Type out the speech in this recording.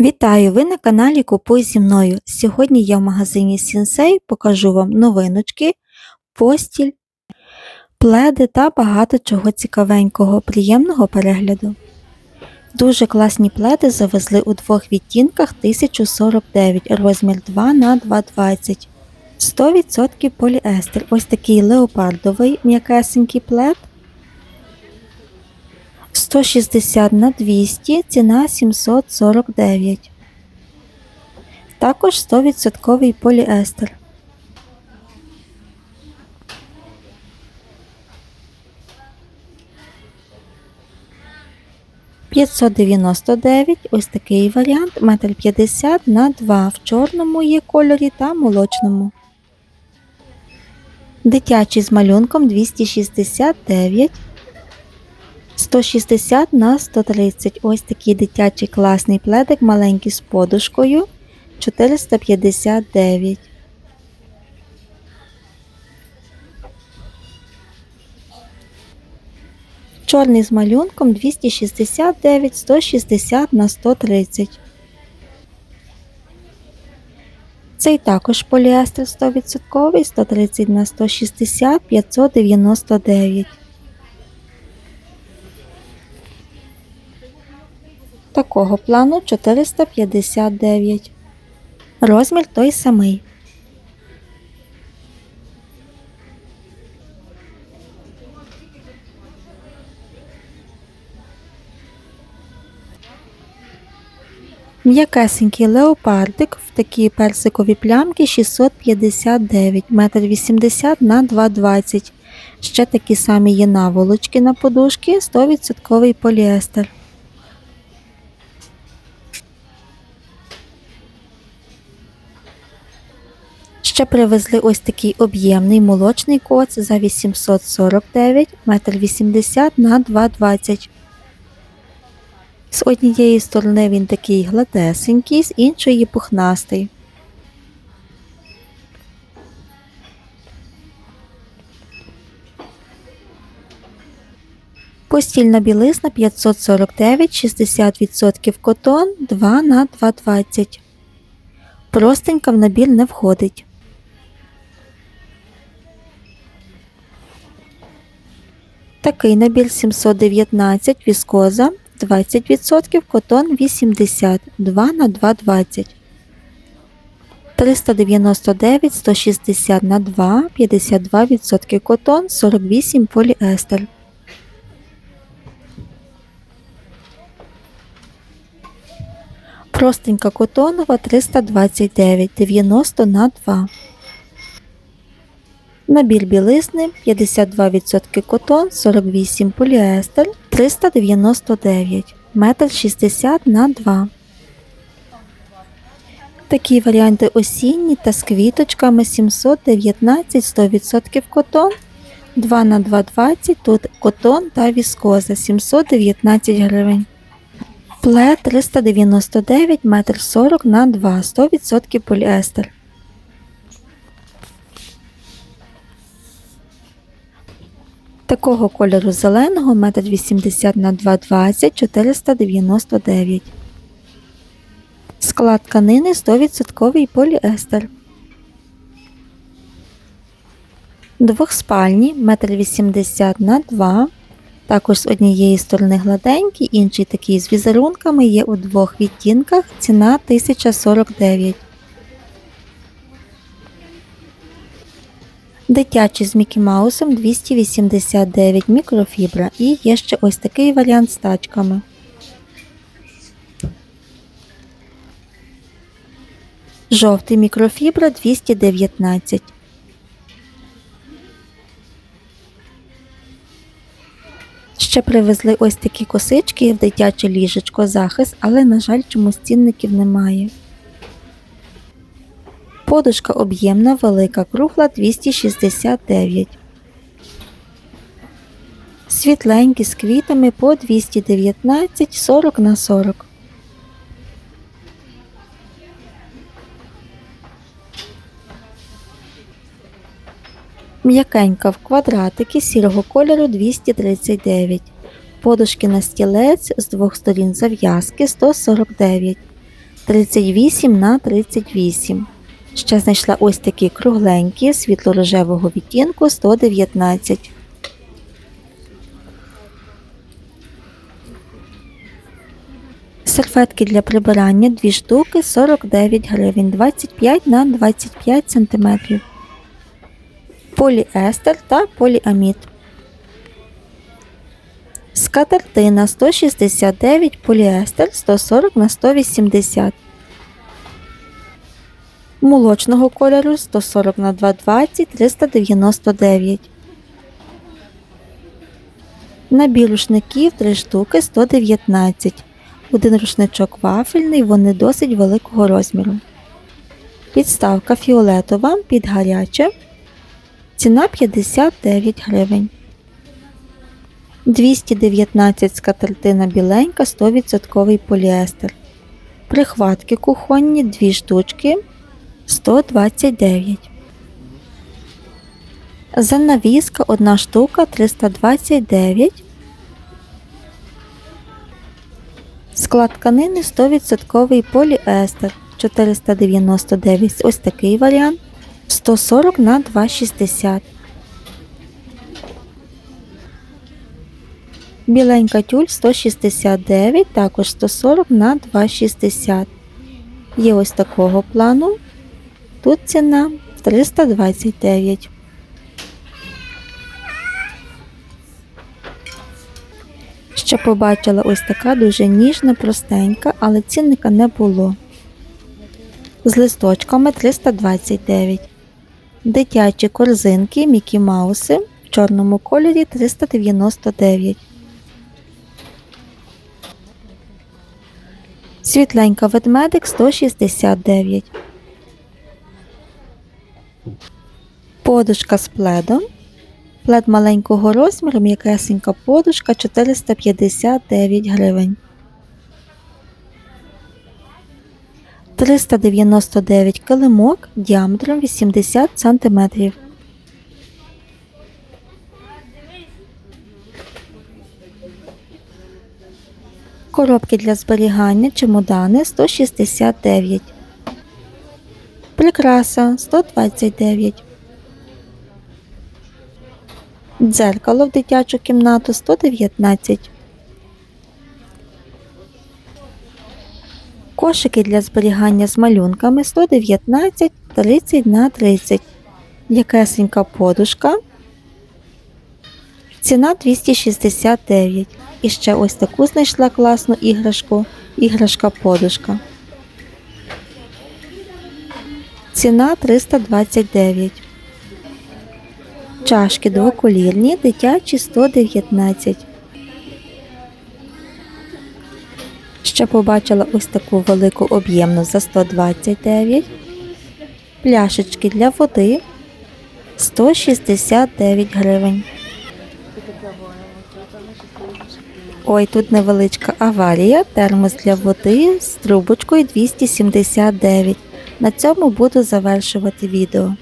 Вітаю! Ви на каналі Купуй зі мною. Сьогодні я в магазині Сінсей покажу вам новиночки, постіль, пледи та багато чого цікавенького, приємного перегляду. Дуже класні пледи завезли у двох відтінках 1049, розмір 2 на 220 100% поліестер. Ось такий леопардовий м'якесенький плед. 160 на 200, ціна 749. Також 100% поліестер. П'ятсот дев'яносто дев'ять, ось такий варіант, метр п'ятдесят на 2 в чорному є кольорі та молочному. Дитячий з малюнком 269. 160 на 130. Ось такий дитячий класний пледик, маленький з подушкою 459. Чорний з малюнком 269, 160 на 130. Цей також поліестер 100%, 130 на 160, 599. Такого плану 459. Розмір той самий. М'якесенький леопардик в такі персикові плямки 659 метр 80 на 220. Ще такі самі є наволочки на подушки 100% поліестер. Ще привезли ось такий об'ємний молочний коц за 849 метр 80 на 220. З однієї сторони він такий гладесенький, з іншої пухнастий. Постільна білизна 549, 60% котон 2 на 220. Простенька в набір не входить. Такий набір 719 віскоза 20%, котон 80, 2 на 2,20. 399 160 на 2, 52% котон, 48 поліестер. Простенька котонова 329, 90 на 2. Набір білизни 52% котон, 48 поліестер, 399 метр 60 на 2. Такі варіанти осінні та з квіточками 719 100% котон, 2 на 220 тут котон та віскоза 719 гривень. Плед 399 метр 40 на 2 100% поліестер. Такого кольору зеленого 1,80 на 2,20 499. Склад тканини 100% поліестер. Двохспальні 1,80 на 2 Також з однієї сторони гладенький, інший такий з візерунками є у двох відтінках. Ціна 1049 Дитячий з Мікі Маусом 289 мікрофібра і є ще ось такий варіант з тачками. Жовтий мікрофібра 219. Ще привезли ось такі косички в дитяче ліжечко захист, але, на жаль, чомусь цінників немає. Подушка об'ємна, велика, кругла 269. Світленькі з квітами по 219 40 на 40. М'якенька в квадратики сірого кольору 239. Подушки на стілець з двох сторін зав'язки 149. 38 на 38. Ще знайшла ось такі кругленькі світло-рожевого відтінку 119. Серветки для прибирання 2 штуки 49 гривень 25 на 25 см. Поліестер та поліамід. Скатертина 169, поліестер 140 на 180. Молочного кольору 140 на 220 399. Набір рушників 3 штуки 119. Один рушничок вафельний, вони досить великого розміру. Підставка фіолетова під гаряче. Ціна 59 гривень. 219 скатертина біленька 100% поліестер. Прихватки кухонні 2 штучки 129. Занавіска 1 штука 329. Склад тканини 100% поліестер 499. Ось такий варіант 140 на 260. Біленька тюль 169, також 140 на 260. Є ось такого плану. Тут ціна 329. Ще побачила ось така дуже ніжна, простенька, але цінника не було. З листочками 329. Дитячі корзинки Мікі Мауси в чорному кольорі 399. Світленька ведмедик 169. Подушка з пледом. Плед маленького розміру, м'якесенька подушка 459 гривень. 399 килимок діаметром 80 см. Коробки для зберігання чемодани 169. Прикраса 129. Дзеркало в дитячу кімнату 119. Кошики для зберігання з малюнками 119 30 на 30. Якесенька подушка. Ціна 269. І ще ось таку знайшла класну іграшку. Іграшка подушка. Ціна 329. Чашки двоколірні, дитячі 119. Ще побачила ось таку велику об'ємну за 129. Пляшечки для води 169 гривень. Ой, тут невеличка аварія. Термос для води з трубочкою 279. На цьому буду завершувати відео.